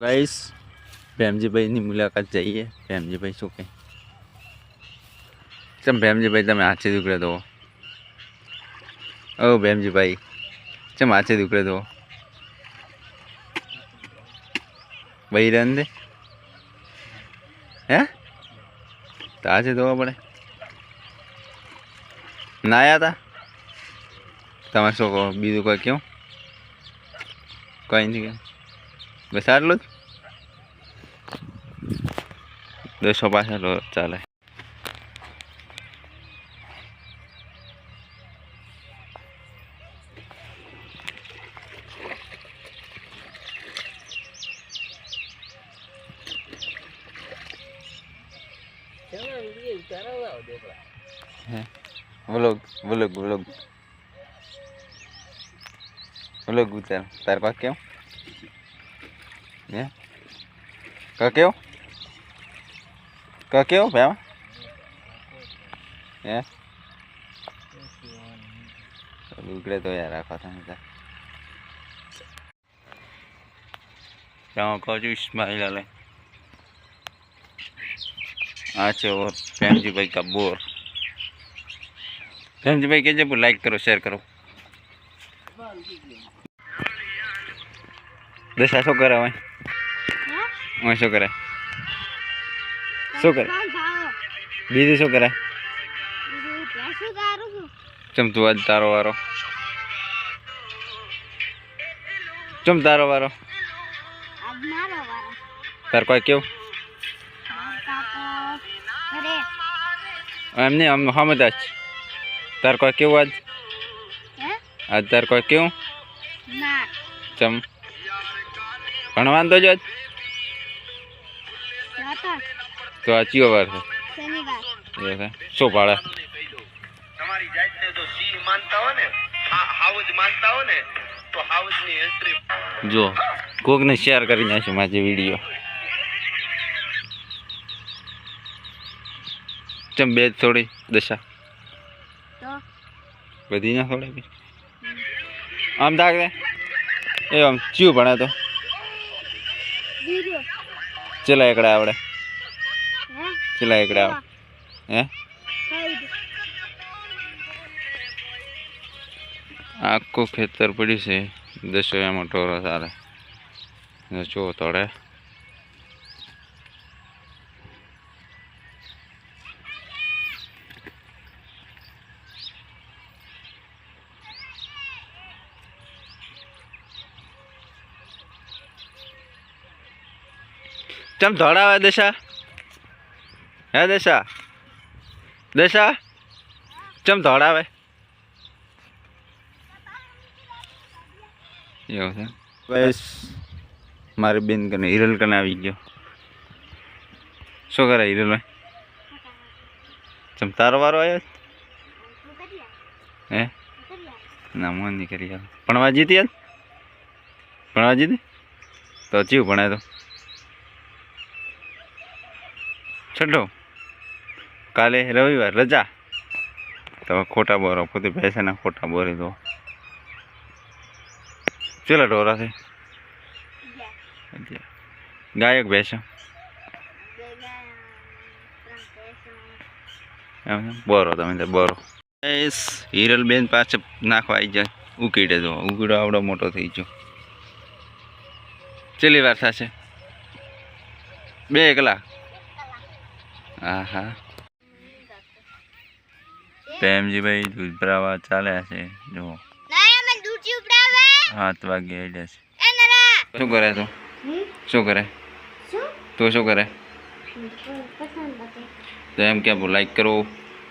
Guys ભેમજીભાઈની મુલાકાત જઈએ. ભેમજીભાઈ શું કહે? ચમ ભેમજીભાઈ તમે હાથે દુકડે દો. ઓ ભેમજીભાઈ ચમ હાથે દુકડે દો. ભાઈ રન દે. હે? તો હાથે ધોવા પડે. ના આવ્યા હતા તમે શું કહો? બીજું કોઈ કેવું કંઈ કેવું બસ આટલું જ દસો પાછળ ચાલે. vlog, vlog. Vlog, વ્લોગ ઉતાર તાર પાસે કેવું હે? કા કેવું કા કેવું ભાઈ હે ઉગડે તો યાર રાખો થાય ત્યાં કહું ઇસ્માઇલ અલે આ છે ઓર પ્રેમજીભાઈ કા બોર. પ્રેમજીભાઈ કહેજે લાઈક કરો શેર કરો. દશા શું કરે હોય હોય શું કરે શું કરે બીજું શું કરે ચમ તું આજ તારો વારો ચમ તારો વારો તાર કોઈ કેવું એમ નહીં આમ સમજ જ તાર કોઈ કેવું આજ આજ તાર કોઈ કેવું ચમ ભણવાનું તો જ આજ તો આ ચિયો વાર છે? શું પાડે તમારી જાતને તો સિંહ માનતા હો ને હા- માનતા હો ને તો હાવજની એન્ટ્રી જો કોકને શેર કરી નાખ્યો માજે વીડિયો ચમ બે થોડી દશા? બધી ના થોડે બી? આમ દાગ દે. એ આમ ચિયું ભણે તો? ચલા એકડા આવડે. ચલા એકડે હે આખું ખેતર પડ્યું છે દસો એમાં ટોરો ચાલે જો તોડે ચમ ધોળાવે દશા હે દશા? દશા? ચમ ધોડાવે એવું છે? બસ. મારી બેન કને હિરલ કને આવી ગયો. શું કરે હિરલ ચમ તારો વારો આવ્યો? હે? ના મન નહીં કરી આવે. ભણવા જીતી યાર ભણવા જીતી? તો ચીવું ભણાય તો. છઠ્ઠો કાલે રવિવાર રજા. તો ખોટા બોરો પોતે ભેંસાના ખોટા બોરી દો ચેલા ઢોરા છે ગાયક ભેંસો? બોરો તમે બોરો. એસ હિરલબેન પાસે નાખવા આવી જાય. ઉકીડે તો ઉકીડો આવડો મોટો થઈ ગયો. ચેલી વાર થશે? બે કલાક? હા હા પ્રેમજીભાઈ દૂધ ભરાવા ચાલ્યા છે જો સાત વાગે હેડ્યા છે. શું કરે તું? શું કરે? તું શું કરે? તો એમ કે લાઈક કરો.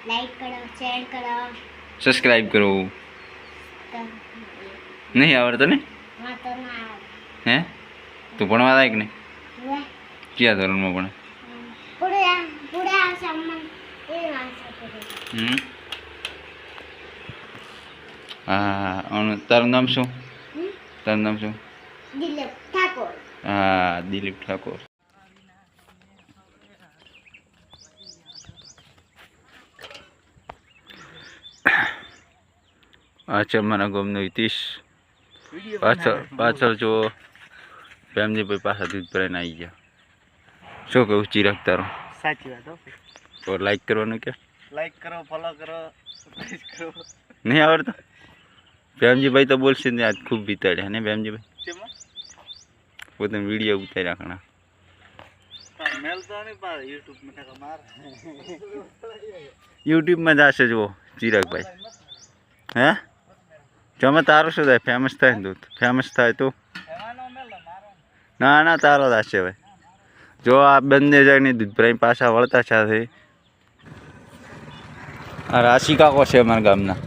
લાઈક કરો શેર કરો. સબસ્ક્રાઈબ કરો. નહીં આવડતો ને? હા તો ના આવે હે? તું ભણવા લાયક ને? કયા ધોરણમાં ભણે? પૂરે હમ? હા અને તારું નામ શું? તારું નામ શું? દિલીપ ઠાકોર. હા દિલીપ ઠાકોર. આ છે અમારા ગામનો હિતીશ. પાછળ પાછળ જુઓ. ભાઈ પાછા દૂધ ભરાઈને આવી ગયા. શું કહું ચિરાગ તારો? સાચી વાત લાઈક કરવાનું કે? લાઈક કરો ફોલો કરો કરો. નહીં આવડતું? પ્રેમજીભાઈ તો બોલશે ને આજ ખૂબ બીતાડ્યા ને પ્રેમજીભાઈ તેમાં પોતાનો વીડિયો ઉતાર્યા ઘણા. પણ મેલતો નહીં પાર યુટ્યુબમાં ટકા માર. યુટ્યુબમાં જ હશે જુઓ ચિરાગભાઈ. હે? જમે તારું શું થાય? ફેમસ થાય ને દૂધ ફેમસ થાય તો. એવાનો મેલો મારો ના ના તારો જ હશે ભાઈ જો આ બંને જણની દૂધ ભરાઈ પાછા વળતા સાથે આ રાશિ કાકો છે અમારા ગામના.